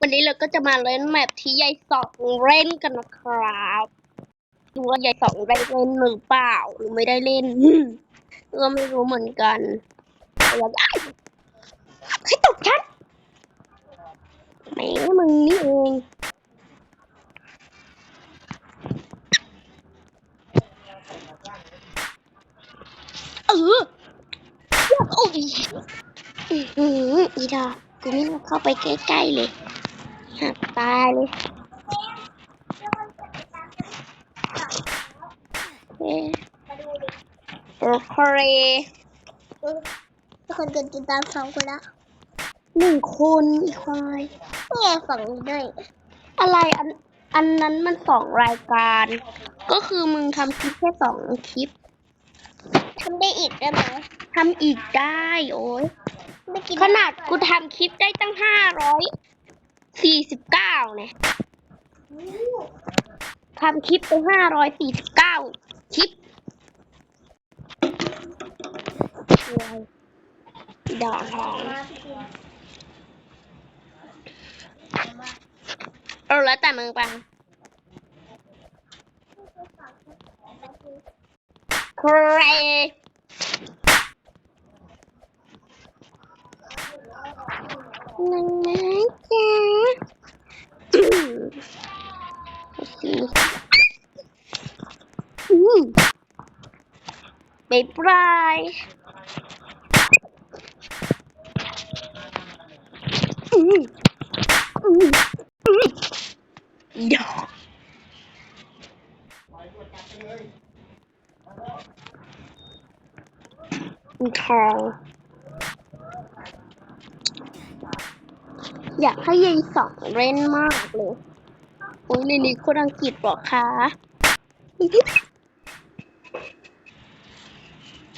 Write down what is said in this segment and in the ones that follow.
วันนี้เราก็จะมาเล่นแมปที่ยายสองเล่นกันนะครับดูว่ายายสองได้เล่นหรือเปล่าหรือไม่ได้เล่นก็ไม่รู้เหมือนกันแต่ว่าอ้ให้ตกชัดแหมมึงนี่เองเออโอ้ยอื้อหืออีดอ กกูไม่น่าเข้าไปใกล้ๆเลยหักตายเลยเอ๊ะโอเคทุกคนกดติดตามสองคนละหนึ่งคนอีกควายนี่ไงฝั่งนี้ด้วย อะไรอันอันนั้นมันสองรายการ ก็คือมึงทำคลิปแค่สองคลิปทำได้อีกได้ไหมทำอีกได้ โอ้ย ไม่กินขนาดกูทำคลิปได้ตั้งห้าร้อยสี่สิบเก้าเนี่ยทำคลิปไปห้าร้อยสี่สิบเก้าคลิปดอกหอมเออแล้วแต่มึงปังใคร นังนะจ๊ะอืมดูสิอืมบายบายอืมอืมอืมดอกทอง อยากให้ยายสองเล่นมากเลยโอ้ยลิลิคนอังกฤษเหรอคะ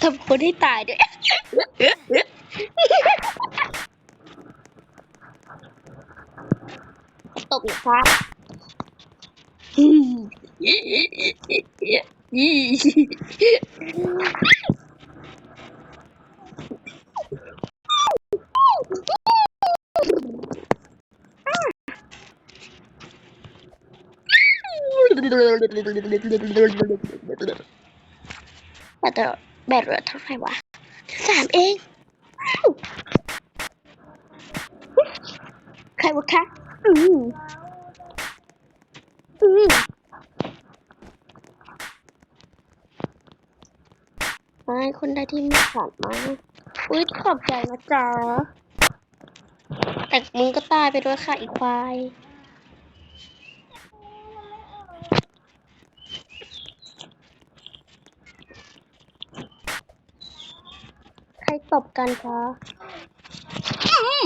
ทำคนให้ตายด้วยตบอีกค่ะ แบตแบตเหลือเท่าไหร่วะสามเองใครวะคะอืมอืมไม่คนใดที่ไม่ผ่านมาอุ้ยขอบใจนะจ๊ะแต่มึงก็ตายไปด้วยค่ะอีควาย ใคร ตบกันคะอืม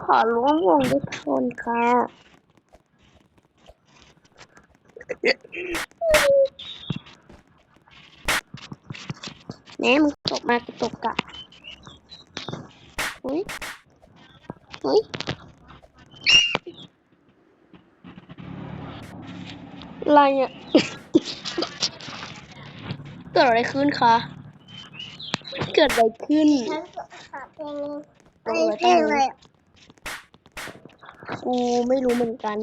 ขอร่วมวงด้วยคนค่ะแม่มึงตบมากูตบกลับอุ้ยอุ้ยอะไรอะเกิดอะไรขึ้นคะเกิดอะไรขึ้นฉันหาเพลงไอ้เพลงอะไรอะกูไม่รู้เหมือนกัน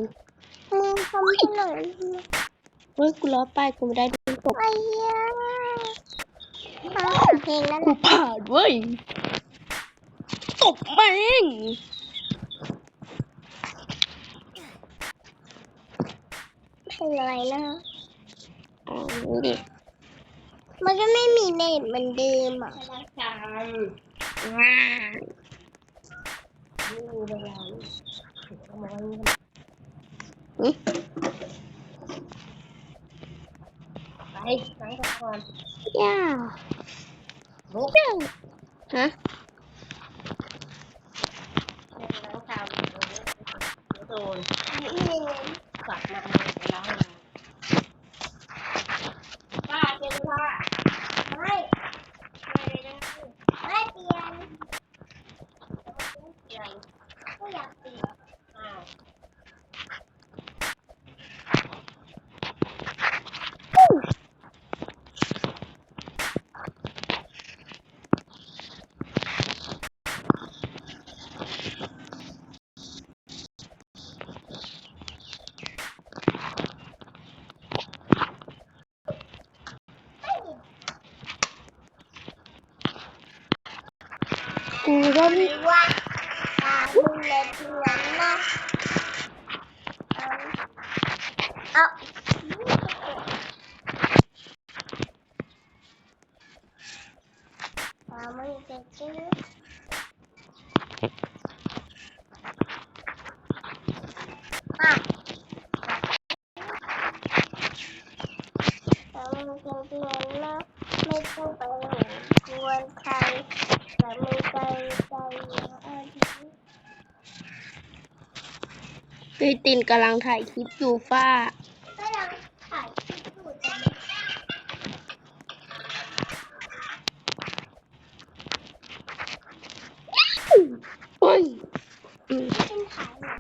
มึงทำให้หน่อยเฮ้ยกูล้อไปกูไม่ได้โดนตบไอ้เหี้ยหาเพลงนั้นกูผ่านเว้ยตบแม่งเพลงอะไรนะอ๋อนี่ดิ มันก็ไม่มีเน็ตเหมือนเดิมอะว้าหึไปนั่งก่อนย่าลุกย่าฮะนั่งทำโดนกลับมาแล้วป้า ไงก็อยากติดอ่ากูก็ไม่ว่าาดูแลเพื่อนนะเอาเอาไม่จะชื่ออะเอาไม่จะเพื่อนนะไม่ต้องไปกวนใครแต่ไม่ใจใจเอาดี พี่ตินกำลังถ่ายคลิปอยู่ฟ้าก็เราถ่ายคลิปอยู่แต่ไม่โอ้ยอืมเป็นถ่ายหรอก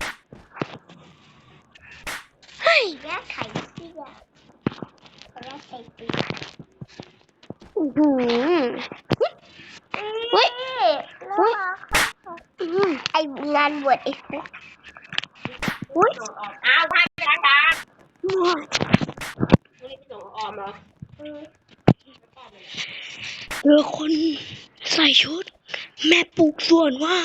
เฮ้ยแยกไข่เสื้อแล้วใส่ปีกอื้อหือเฮ้ยแล้วมาอื้อหือไองานบวชอีกนะ อุ้ยอ้าวพันกระดาษว้าวนี่พี่ส่งออมเหรอเจอคนใส่ชุด แม่ปลูกส่วนว่า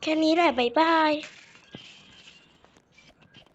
แค่นี้แหละ บ๊ายบาย